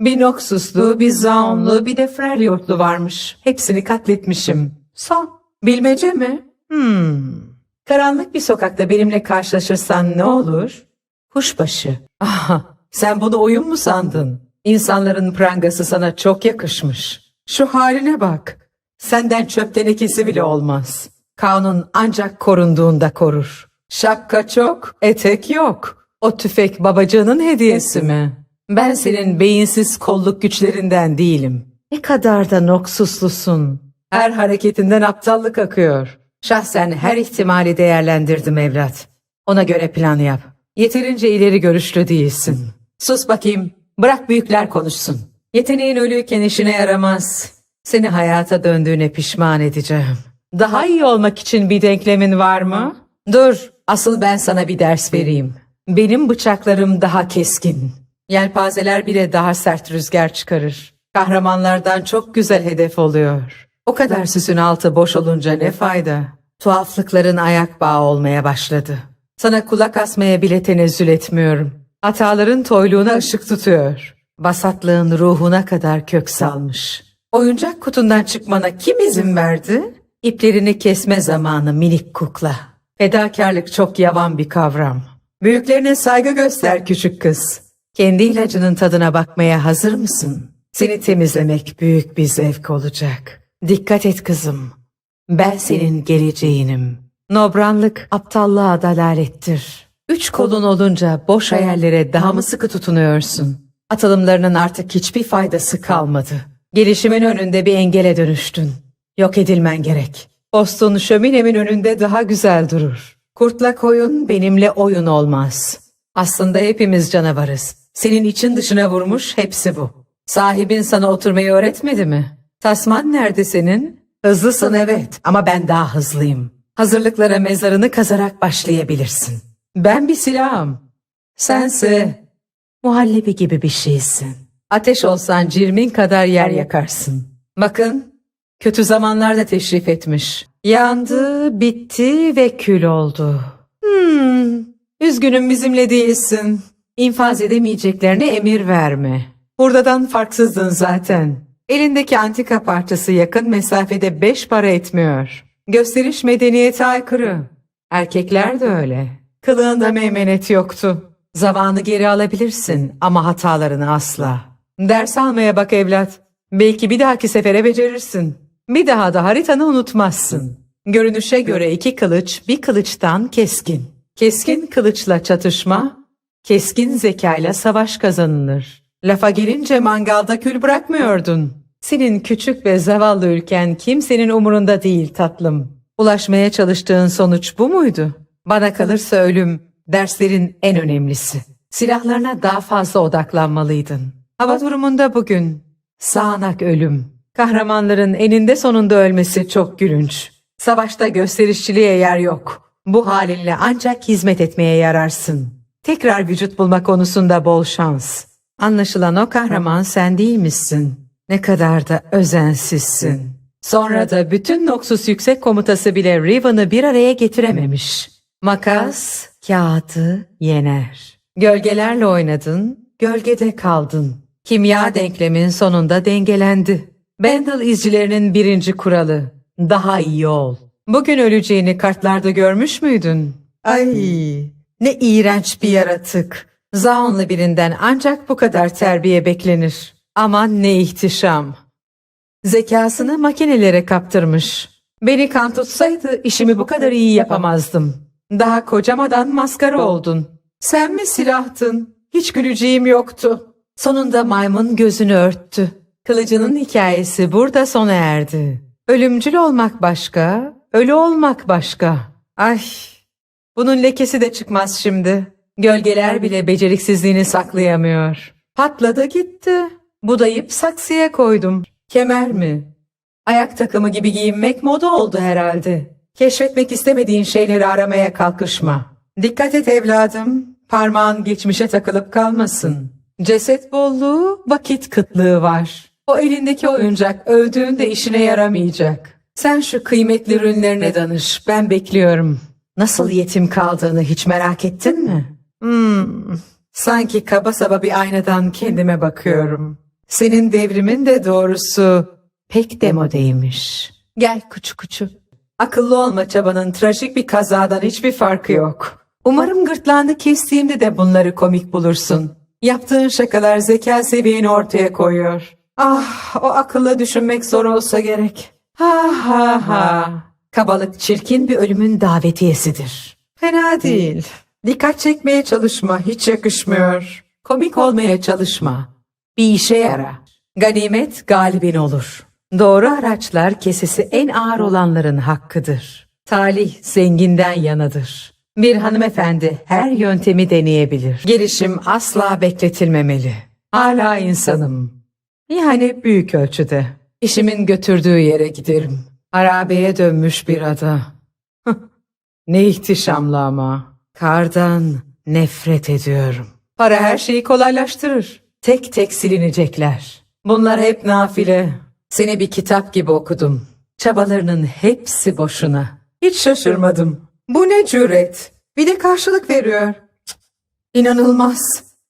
Bir Noksuslu, bir Zaunlu, bir de Freljordlu varmış. Hepsini katletmişim. Son. Bilmece mi? Hmm. Karanlık bir sokakta benimle karşılaşırsan ne olur? Kuşbaşı. Aha, sen bunu oyun mu sandın? İnsanların prangası sana çok yakışmış. Şu haline bak. Senden çöp tenekesi bile olmaz. Kanun ancak korunduğunda korur. Şapka çok, etek yok. O tüfek babacığının hediyesi mi? Ben senin beyinsiz kolluk güçlerinden değilim. Ne kadar da noksuslusun. Her hareketinden aptallık akıyor. Şahsen her ihtimali değerlendirdim evlat. Ona göre plan yap. Yeterince ileri görüşlü değilsin. Sus bakayım. Bırak büyükler konuşsun. Yeteneğin ölüyken işine yaramaz. Seni hayata döndüğüne pişman edeceğim. Daha iyi olmak için bir denklemin var mı? Dur, asıl ben sana bir ders vereyim. Benim bıçaklarım daha keskin. Yelpazeler bile daha sert rüzgar çıkarır. Kahramanlardan çok güzel hedef oluyor. O kadar süsün altı boş olunca ne fayda? Tuhaflıkların ayak bağı olmaya başladı. Sana kulak asmaya bile tenezzül etmiyorum. Hataların toyluğuna ışık tutuyor. Basatlığın ruhuna kadar kök salmış. Oyuncak kutundan çıkmana kim izin verdi? İplerini kesme zamanı minik kukla. Fedakarlık çok yavan bir kavram. Büyüklerine saygı göster küçük kız. Kendi ilacının tadına bakmaya hazır mısın? Seni temizlemek büyük bir zevk olacak. Dikkat et kızım. Ben senin geleceğinim. Nobranlık aptallığa dalalettir. Üç kolun olunca boş hayallere daha mı sıkı tutunuyorsun? Atılımlarının artık hiçbir faydası kalmadı. Gelişimin önünde bir engele dönüştün. Yok edilmen gerek. Postun şöminemin önünde daha güzel durur. Kurtla koyun benimle oyun olmaz. Aslında hepimiz canavarız. Senin için dışına vurmuş hepsi bu. Sahibin sana oturmayı öğretmedi mi? Tasman nerede senin? Hızlısın evet ama ben daha hızlıyım. Hazırlıklara mezarını kazarak başlayabilirsin. Ben bir silahım. Sense muhallebi gibi bir şeysin. Ateş olsan cirmin kadar yer yakarsın. Bakın, kötü zamanlarda teşrif etmiş. Yandı, bitti ve kül oldu. Hmm, üzgünüm bizimle değilsin. İnfaz edemeyeceklerine emir verme. Buradan farksızdın zaten. Elindeki antika parçası yakın mesafede beş para etmiyor. Gösteriş medeniyete aykırı. Erkekler de öyle. Kılığında meymenet yoktu. Zamanı geri alabilirsin ama hatalarını asla. Ders almaya bak evlat. Belki bir dahaki sefere becerirsin. Bir daha da haritanı unutmazsın. Görünüşe göre iki kılıç bir kılıçtan keskin. Keskin kılıçla çatışma, keskin zekayla savaş kazanılır. Lafa gelince mangalda kül bırakmıyordun. Senin küçük ve zavallı ülken kimsenin umurunda değil tatlım. Ulaşmaya çalıştığın sonuç bu muydu? Bana kalırsa ölüm derslerin en önemlisi. Silahlarına daha fazla odaklanmalıydın. Hava durumunda bugün sağanak ölüm. Kahramanların eninde sonunda ölmesi çok gülünç. Savaşta gösterişçiliğe yer yok. Bu halinle ancak hizmet etmeye yararsın. Tekrar vücut bulma konusunda bol şans. Anlaşılan o kahraman sen değil misin? Ne kadar da özensizsin. Sonra da bütün Noxus Yüksek Komutası bile Riven'ı bir araya getirememiş. Makas, kağıdı yener. Gölgelerle oynadın, gölgede kaldın. Kimya denklemin sonunda dengelendi. Bendel izcilerinin birinci kuralı. Daha iyi ol. Bugün öleceğini kartlarda görmüş müydün? Ay, ne iğrenç bir yaratık. Zaunlu birinden ancak bu kadar terbiye beklenir. Aman ne ihtişam. Zekasını makinelere kaptırmış. Beni kan tutsaydı işimi bu kadar iyi yapamazdım. Daha kocamadan maskara oldun. Sen mi silahtın? Hiç güleceğim yoktu. Sonunda maymun gözünü örttü. Kılıcının hikayesi burada sona erdi. Ölümcül olmak başka, ölü olmak başka. Ay, bunun lekesi de çıkmaz şimdi. Gölgeler bile beceriksizliğini saklayamıyor. Patladı gitti. Budayıp saksıya koydum. Kemer mi? Ayak takımı gibi giyinmek moda oldu herhalde. Keşfetmek istemediğin şeyleri aramaya kalkışma. Dikkat et evladım. Parmağın geçmişe takılıp kalmasın. Ceset bolluğu, vakit kıtlığı var. O elindeki oyuncak öldüğünde işine yaramayacak. Sen şu kıymetli ürünlerine danış. Ben bekliyorum. Nasıl yetim kaldığını hiç merak ettin mi? Hmm, sanki kaba saba bir aynadan kendime bakıyorum. Senin devrimin de doğrusu pek demodeymiş. Gel kuçu kuçu. Akıllı olma çabanın trajik bir kazadan hiçbir farkı yok. Umarım gırtlağını kestiğimde de bunları komik bulursun. Yaptığın şakalar zeka seviyeni ortaya koyuyor. Ah o akılla düşünmek zor olsa gerek. Ha ha ha. Kabalık çirkin bir ölümün davetiyesidir. Fena değil. Dikkat çekmeye çalışma hiç yakışmıyor. Komik olmaya çalışma. Bir işe yara. Ganimet galibin olur. Doğru araçlar kesesi en ağır olanların hakkıdır. Talih zenginden yanadır. Bir hanımefendi her yöntemi deneyebilir. Gelişim asla bekletilmemeli. Hala insanım. Yani büyük ölçüde. İşimin götürdüğü yere giderim. Harabeye dönmüş bir ada. ne ihtişamlı ama. Kardan nefret ediyorum. Para her şeyi kolaylaştırır. Tek tek silinecekler. Bunlar hep nafile. Seni bir kitap gibi okudum. Çabalarının hepsi boşuna. Hiç şaşırmadım. Bu ne cüret? Bir de karşılık veriyor. İnanılmaz.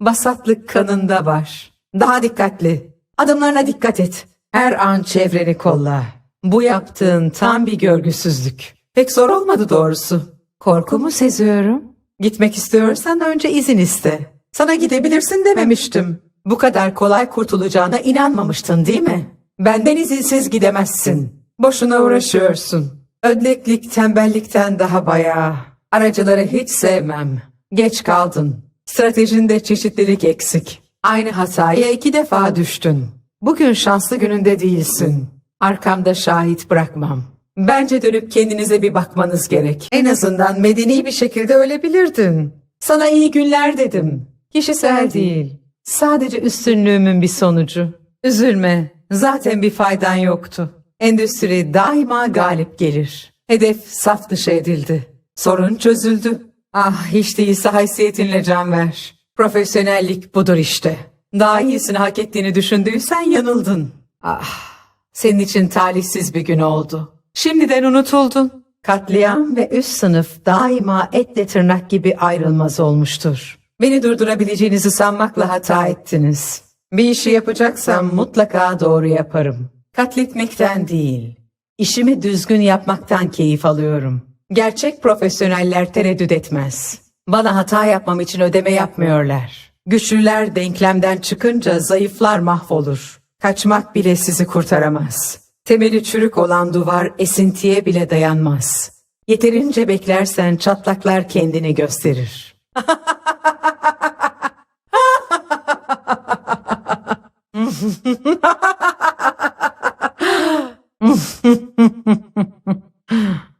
Basatlık kanında var. Daha dikkatli. Adımlarına dikkat et. Her an çevreni kolla. Bu yaptığın tam bir görgüsüzlük. Pek zor olmadı doğrusu. Korkumu seziyorum. Gitmek istiyorsan önce izin iste. Sana gidebilirsin dememiştim. Bu kadar kolay kurtulacağına inanmamıştın değil mi? Benden izinsiz gidemezsin. Boşuna uğraşıyorsun. Ödleklik tembellikten daha bayağı. Aracıları hiç sevmem. Geç kaldın. Stratejinde çeşitlilik eksik. Aynı hataya iki defa düştün. Bugün şanslı gününde değilsin. Arkamda şahit bırakmam. Bence dönüp kendinize bir bakmanız gerek. En azından medeni bir şekilde ölebilirdin. Sana iyi günler dedim. Kişisel değil. Sadece üstünlüğümün bir sonucu. Üzülme. Zaten bir faydan yoktu. Endüstri daima galip gelir. Hedef saf dışı edildi. Sorun çözüldü. Ah hiç değilse haysiyetinle can ver. Profesyonellik budur işte. Daha iyisini hak ettiğini düşündüysen yanıldın. Ah senin için talihsiz bir gün oldu. Şimdiden unutuldun. Katliam ve üst sınıf daima etle tırnak gibi ayrılmaz olmuştur. Beni durdurabileceğinizi sanmakla hata ettiniz. Bir işi yapacaksam mutlaka doğru yaparım. Katletmekten değil, işimi düzgün yapmaktan keyif alıyorum. Gerçek profesyoneller tereddüt etmez. Bana hata yapmam için ödeme yapmıyorlar. Güçlüler denklemden çıkınca zayıflar mahvolur. Kaçmak bile sizi kurtaramaz. Temeli çürük olan duvar esintiye bile dayanmaz. Yeterince beklersen çatlaklar kendini gösterir.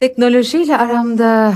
Teknolojiyle aramda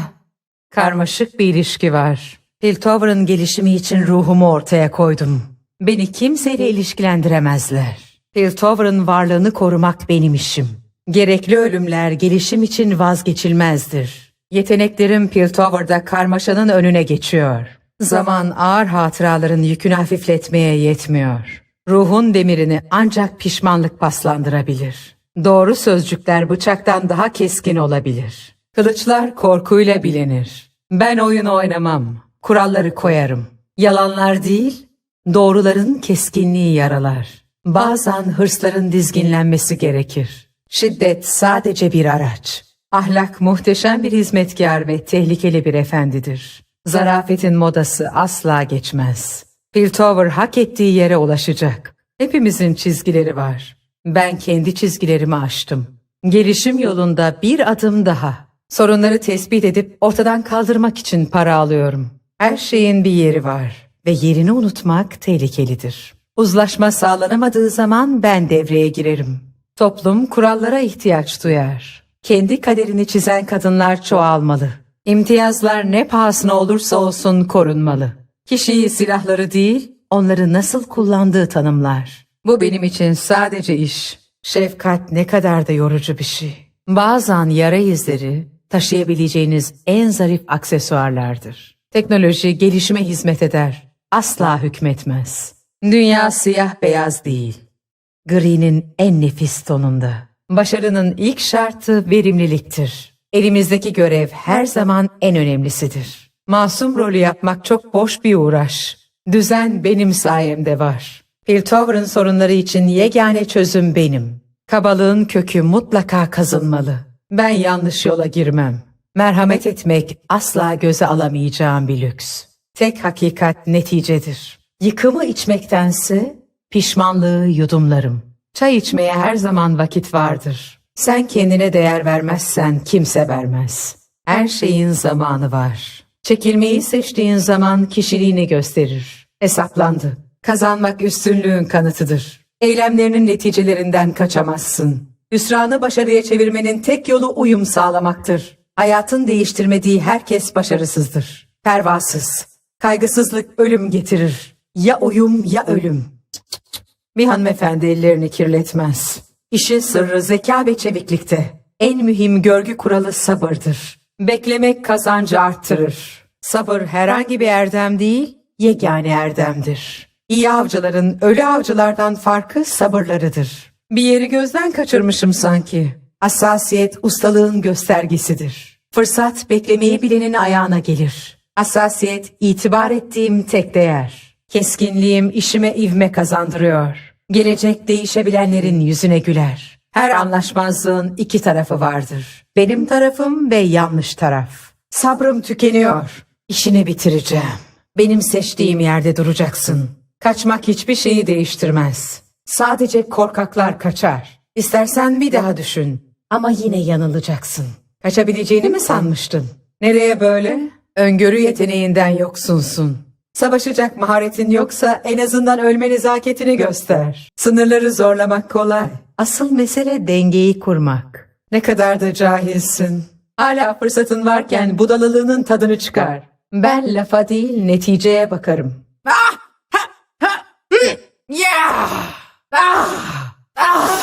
karmaşık bir ilişki var. Piltover'ın gelişimi için ruhumu ortaya koydum. Beni kimseyle ilişkilendiremezler. Piltover'ın varlığını korumak benim işim. Gerekli ölümler gelişim için vazgeçilmezdir. Yeteneklerim Piltover'da karmaşanın önüne geçiyor. Zaman ağır hatıraların yükünü hafifletmeye yetmiyor. Ruhun demirini ancak pişmanlık paslandırabilir. Doğru sözcükler bıçaktan daha keskin olabilir. Kılıçlar korkuyla bilinir. Ben oyun oynamam. Kuralları koyarım. Yalanlar değil, doğruların keskinliği yaralar. Bazen hırsların dizginlenmesi gerekir. Şiddet sadece bir araç. Ahlak muhteşem bir hizmetkar ve tehlikeli bir efendidir. Zarafetin modası asla geçmez. Piltover hak ettiği yere ulaşacak. Hepimizin çizgileri var. Ben kendi çizgilerimi aştım. Gelişim yolunda bir adım daha. Sorunları tespit edip ortadan kaldırmak için para alıyorum. Her şeyin bir yeri var ve yerini unutmak tehlikelidir. Uzlaşma sağlanamadığı zaman ben devreye girerim. Toplum kurallara ihtiyaç duyar. Kendi kaderini çizen kadınlar çoğalmalı. İmtiyazlar ne pahasına olursa olsun korunmalı. Kişiyi silahları değil, onları nasıl kullandığı tanımlar. Bu benim için sadece iş. Şefkat ne kadar da yorucu bir şey. Bazen yara izleri taşıyabileceğiniz en zarif aksesuarlardır. Teknoloji gelişime hizmet eder. Asla hükmetmez. Dünya siyah beyaz değil. Gri'nin en nefis tonunda. Başarının ilk şartı verimliliktir. Elimizdeki görev her zaman en önemlisidir. Masum rolü yapmak çok boş bir uğraş. Düzen benim sayemde var. Piltover'ın sorunları için yegane çözüm benim. Kabalığın kökü mutlaka kazınmalı. Ben yanlış yola girmem. Merhamet etmek asla göze alamayacağım bir lüks. Tek hakikat neticedir. Yıkımı içmektense pişmanlığı yudumlarım. Çay içmeye her zaman vakit vardır. Sen kendine değer vermezsen kimse vermez. Her şeyin zamanı var. Çekilmeyi seçtiğin zaman kişiliğini gösterir. Hesaplandı. Kazanmak üstünlüğün kanıtıdır. Eylemlerinin neticelerinden kaçamazsın. Hüsranı başarıya çevirmenin tek yolu uyum sağlamaktır. Hayatın değiştirmediği herkes başarısızdır. Pervasız. Kaygısızlık ölüm getirir. Ya uyum ya ölüm. Bir hanımefendi ellerini kirletmez. İşin sırrı zeka ve çeviklikte. En mühim görgü kuralı sabırdır. Beklemek kazancı arttırır. Sabır herhangi bir erdem değil, yegane erdemdir. İyi avcıların ölü avcılardan farkı sabırlarıdır. Bir yeri gözden kaçırmışım sanki. Hassasiyet ustalığın göstergesidir. Fırsat beklemeyi bilenin ayağına gelir. Hassasiyet itibar ettiğim tek değer. Keskinliğim işime ivme kazandırıyor. Gelecek değişebilenlerin yüzüne güler. Her anlaşmazlığın iki tarafı vardır. Benim tarafım ve yanlış taraf. Sabrım tükeniyor. İşini bitireceğim. Benim seçtiğim yerde duracaksın. Kaçmak hiçbir şeyi değiştirmez. Sadece korkaklar kaçar. İstersen bir daha düşün. Ama yine yanılacaksın. Kaçabileceğini mi sanmıştın? Nereye böyle? Öngörü yeteneğinden yoksunsun. Savaşacak maharetin yoksa en azından ölme nezaketini göster. Sınırları zorlamak kolay. Asıl mesele dengeyi kurmak. Ne kadar da cahilsin. Hala fırsatın varken budalılığının tadını çıkar. Ben lafa değil neticeye bakarım. Ah! Ha! Ha! Hı! Ya! Ah! Ah!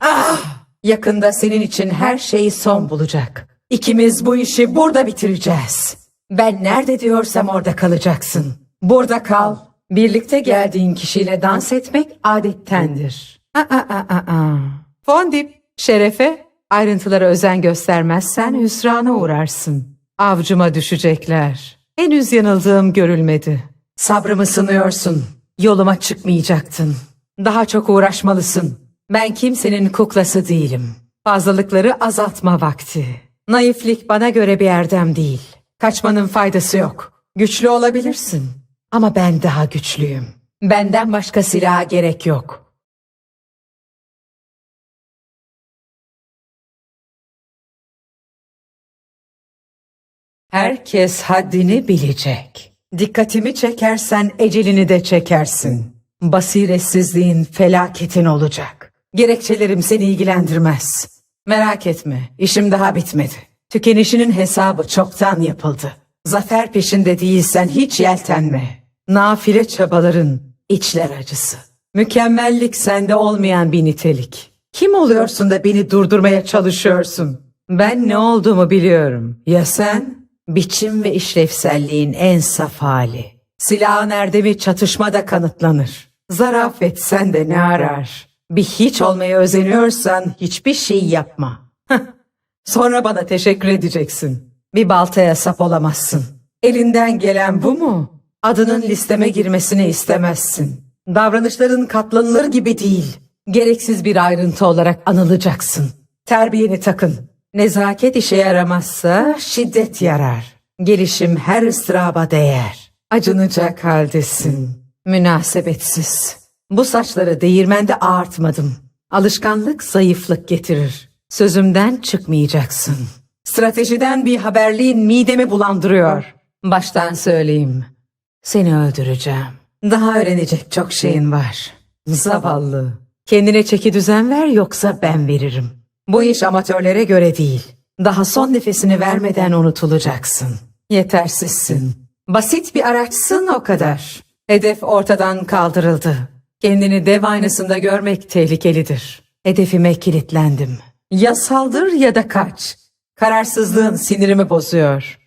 Ah! Yakında senin için her şey son bulacak. İkimiz bu işi burada bitireceğiz. Ben nerede diyorsam orada kalacaksın. Burada kal. Birlikte geldiğin kişiyle dans etmek adettendir. Aa, aa, aa, aa. Fondip, şerefe, ayrıntılara özen göstermezsen hüsrana uğrarsın. Avcuma düşecekler. Henüz yanıldığım görülmedi. Sabrımı sınıyorsun. Yoluma çıkmayacaktın. Daha çok uğraşmalısın. Ben kimsenin kuklası değilim. Fazlalıkları azaltma vakti. Naiflik bana göre bir erdem değil. Kaçmanın faydası yok. Güçlü olabilirsin. Ama ben daha güçlüyüm. Benden başka silaha gerek yok. Herkes haddini bilecek. Dikkatimi çekersen ecelini de çekersin. Basiretsizliğin felaketin olacak. Gerekçelerim seni ilgilendirmez. Merak etme, işim daha bitmedi. Tükenişinin hesabı çoktan yapıldı. Zafer peşinde değilsen hiç yeltenme. Nafile çabaların içler acısı. Mükemmellik sende olmayan bir nitelik. Kim oluyorsun da beni durdurmaya çalışıyorsun? Ben ne olduğumu biliyorum. Ya sen? Biçim ve işlevselliğin en saf hali. Silahın erdemi çatışmada kanıtlanır. Zarafet sende ne arar? Bir hiç olmaya özeniyorsan hiçbir şey yapma. Sonra bana teşekkür edeceksin. Bir baltaya sap olamazsın. Elinden gelen bu mu? Adının listeme girmesini istemezsin. Davranışların katlanılır gibi değil. Gereksiz bir ayrıntı olarak anılacaksın. Terbiyeni takın. Nezaket işe yaramazsa şiddet yarar. Gelişim her ıstıraba değer. Acınacak haldesin. Münasebetsiz. Bu saçları değirmende ağartmadım. Alışkanlık zayıflık getirir. Sözümden çıkmayacaksın. Stratejiden bir haberliğin midemi bulandırıyor. Baştan söyleyeyim. Seni öldüreceğim. Daha öğrenecek çok şeyin var. Zavallı. Kendine çeki düzen ver yoksa ben veririm. Bu iş amatörlere göre değil. Daha son nefesini vermeden unutulacaksın. Yetersizsin. Basit bir araçsın o kadar. Hedef ortadan kaldırıldı. Kendini dev aynasında görmek tehlikelidir. Hedefime kilitlendim. Ya saldır ya da kaç. Kararsızlığın sinirimi bozuyor.